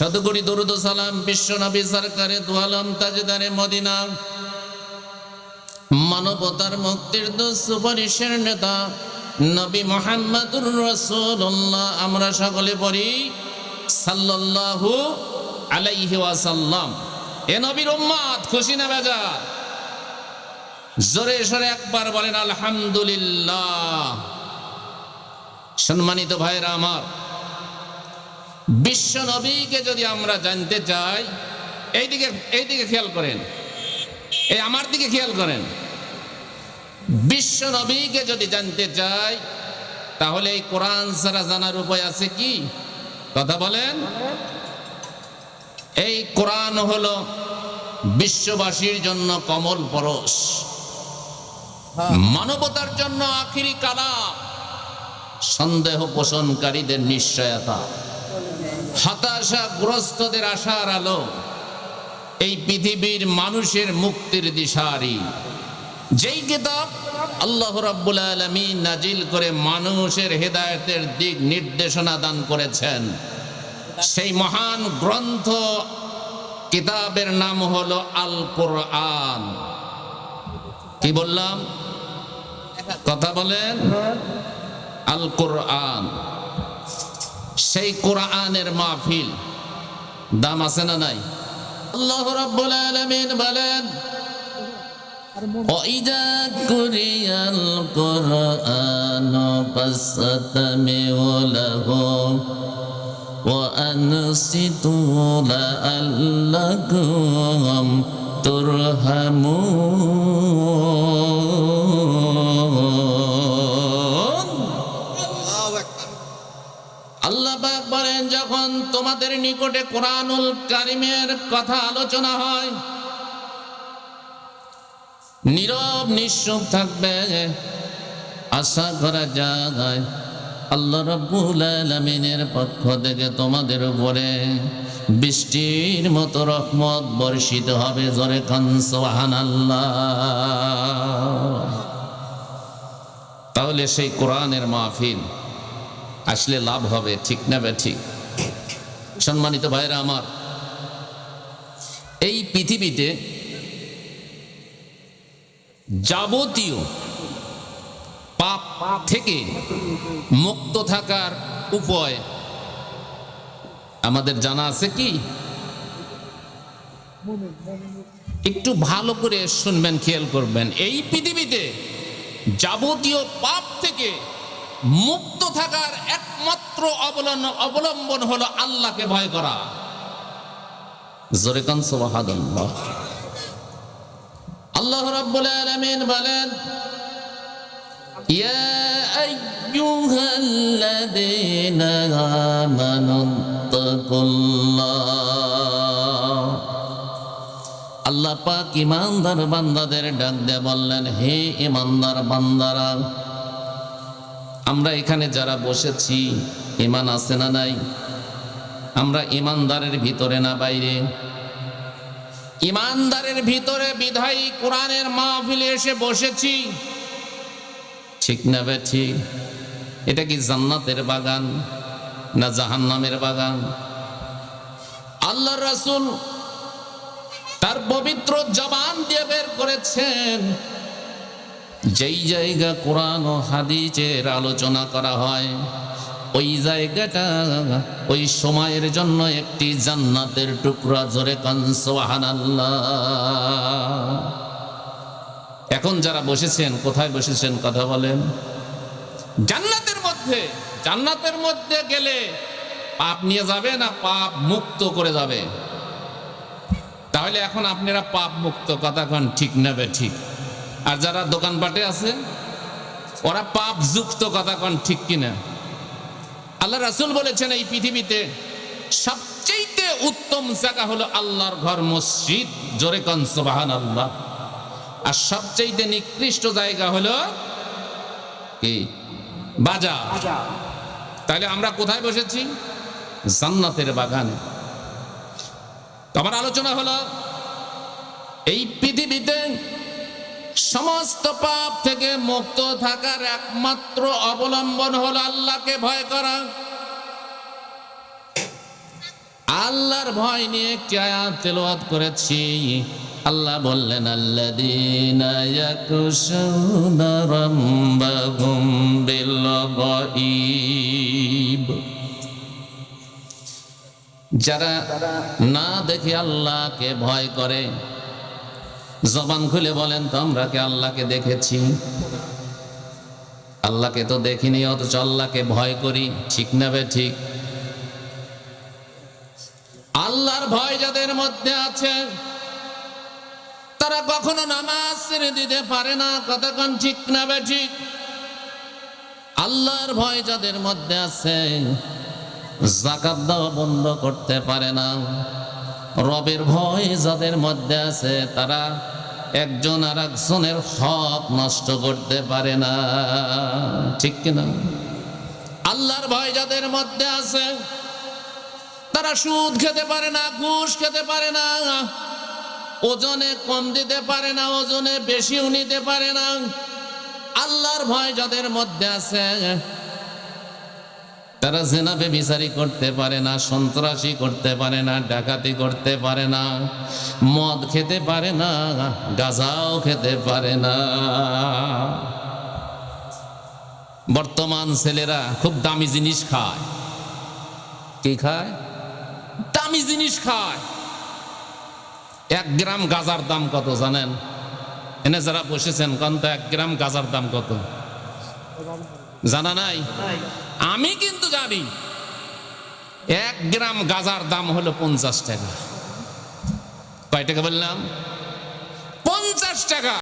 শতকরি দরুদ সালাম বিশ্ব নবী সরকারে দুয়ালম তাজদারে মদিনা। মানবতার মুক্তির দুঃসুপারিশের নেতা নবী মোহাম্মদুর রসুল্লাহ আমরা সকলে পড়ি, সাল্লাল্লাহু আলাইহি ওয়াসাল্লাম। এ নবীর উম্মাদ, খুশি না বেজার? জোরে সরে একবার বলেন, আলহামদুলিল্লাহ। সম্মানিত ভাইরা আমার বিশ্ব নবীকে যদি আমরা জানতে চাই এইদিকে এইদিকে খেয়াল করেন। এই আমার দিকে খেয়াল করেন। বিশ্ব নবীকে যদি জানতে চাই, তাহলে এই কোরআন ছাড়া জানার উপায় আছে কি? কথা বলেন। এই কোরআন হলো বিশ্ববাসীর জন্য কমল পরশ। মানবতার জন্য আখিরি কালাম। সন্দেহ পোষণকারীদের নিশ্চয়তা। হতাশাগ্রস্তদের আশার আলো, এই পৃথিবীর মানুষের মুক্তির দিশারি। যেই কিতাব আল্লাহ রাব্বুল আলামিন নাজিল করে মানুষের হেদায়েতের দিক নির্দেশনা দান করেছেন, সেই মহান গ্রন্থ কিতাবের নাম হলো আল কোরআন কি বললাম? কথা বলেন? আল কোরআন সেই কোরআনের মাহফিল দাম আছে না নাই আল্লাহ রাব্বুল আলামিন বলেন وإذا قرئ القرآن فاستمعوا له وأنصتوا لعلكم ترحمون আল্লাহ বলেন, যখন তোমাদের নিকটে কোরআনুল কারিমের কথা আলোচনা হয়, নীরব নিঃসুপ থাকবে, আশা করা যায় আল্লাহ রাব্বুল আলামিনের পক্ষ থেকে তোমাদের উপরে বৃষ্টির মতো রহমত বর্ষিত হবে জোরে খান সুবহানাল্লাহ। তাহলে সেই কোরআনের মাহফিল আসলে লাভ হবে, ঠিক না বে ঠিক সম্মানিত ভাইরা আমার, এই পৃথিবীতে যাবতীয় পাপ থেকে মুক্ত থাকার উপায় আমাদের জানা আছে কি? একটু ভালো করে শুনবেন, খেয়াল করবেন। এই পৃথিবীতে যাবতীয় পাপ থেকে মুক্ত থাকার একমাত্র অবলম্বন অবলম্বন হলো আল্লাহকে ভয় করা। জোরে কান, সুবহানাল্লাহ। আল্লাহ রাব্বুল আলামিন বলেন, ইয়া আইয়ুহাল্লাযীনা আমানু তাকুল্লাহ আল্লাহ পাক ইমানদার বান্দাদের ডাক দিয়ে বললেন, হে ইমানদার বান্দারা আমরা এখানে যারা বসেছি ইমান আছে না নাই? আমরা ইমানদারের ভিতরে না বাইরে? ইমানদারের ভিতরে বিধায়ী কোরআনের মাহফিলে এসে বসেছি। ঠিক না বে ঠিক এটা কি জান্নাতের বাগান না জাহান্নামের বাগান? আল্লাহ রাসূল তার পবিত্র জবান দিয়ে বের করেছেন যেই জায়গা কোরআন ও হাদিসের আলোচনা করা হয়, ওই জায়গাটা ওই সময়ের জন্য একটি জান্নাতের টুকরা জোরে এখন যারা বসেছেন, কোথায় বসেছেন কথা বলেন। জান্নাতের মধ্যে জান্নাতের মধ্যে গেলে পাপ নিয়ে যাবে না, পাপ মুক্ত করে যাবে? তাহলে এখন আপনারা পাপ মুক্ত কথা ঠিক নেবে ঠিক? আর যারা দোকানপাটে আছে ওরা পাপ যুক্ত কথা কন ঠিক কিনা? আল্লাহ রাসুল বলেছেন এই পৃথিবীতে সবচেয়ে উত্তম জায়গা হলো আল্লাহর ঘর মসজিদ। জোরে কন সুবাহান আল্লাহ আর সবচেয়ে নিকৃষ্ট জায়গা হলো কি? বাজার। তাহলে আমরা কোথায় বসেছি? জান্নাতের বাগানে। আমার আলোচনা হলো এই পৃথিবীতে সমস্ত পাপ থেকে মুক্ত থাকার একমাত্র অবলম্বন হল আল্লাহকে ভয় করা। আল্লাহর ভয় নিয়ে কেয়া তেলাওয়াত করেছি। আল্লাহ বললেন গায়ব যারা না দেখে আল্লাহকে ভয় করে জবান খুলে বলেন, তো আমরা কি আল্লাহকে দেখেছি? আল্লাহকে তো দেখিনি, অথচ আল্লাহকে ভয় করি। ঠিক নেবে ঠিক? আল্লাহর ভয় যাদের মধ্যে আছে, তারা কখনো নামাজ ছেড়ে দিতে পারে না। কতক্ষণ ঠিক নেবে ঠিক? আল্লাহর ভয় যাদের মধ্যে আছে, জাকাত দেওয়া বন্ধ করতে পারে না। রবের ভয় যাদের মধ্যে আছে, তারা একজন আর একজনের হক নষ্ট করতে পারে না। ঠিক কিনা আল্লাহর ভয় যাদের মধ্যে আছে, তারা সুদ খেতে পারে না, ঘুষ খেতে পারে না, ওজনে কম দিতে পারে না, ওজনে বেশিও নিতে পারে না। আল্লাহর ভয় যাদের মধ্যে আছে তারা জেনাবে বিচারি করতে পারে না, সন্ত্রাসী করতে পারে না, ডাকাতি করতে পারে না, মদ খেতে পারে না, গাজাও খেতে পারে না। বর্তমান ছেলেরা খুব দামি জিনিস খায়। কি খায়? দামি জিনিস খায়। এক গ্রাম গাজার দাম কত জানেন? এনে যারা বসেছেন, কোন তো এক গ্রাম গাজার দাম কত? জানা নাই? আমি কিন্তু জানি। এক গ্রাম গাজার দাম হলো পঞ্চাশ টাকা। কয় টাকা বললাম? পঞ্চাশ টাকা।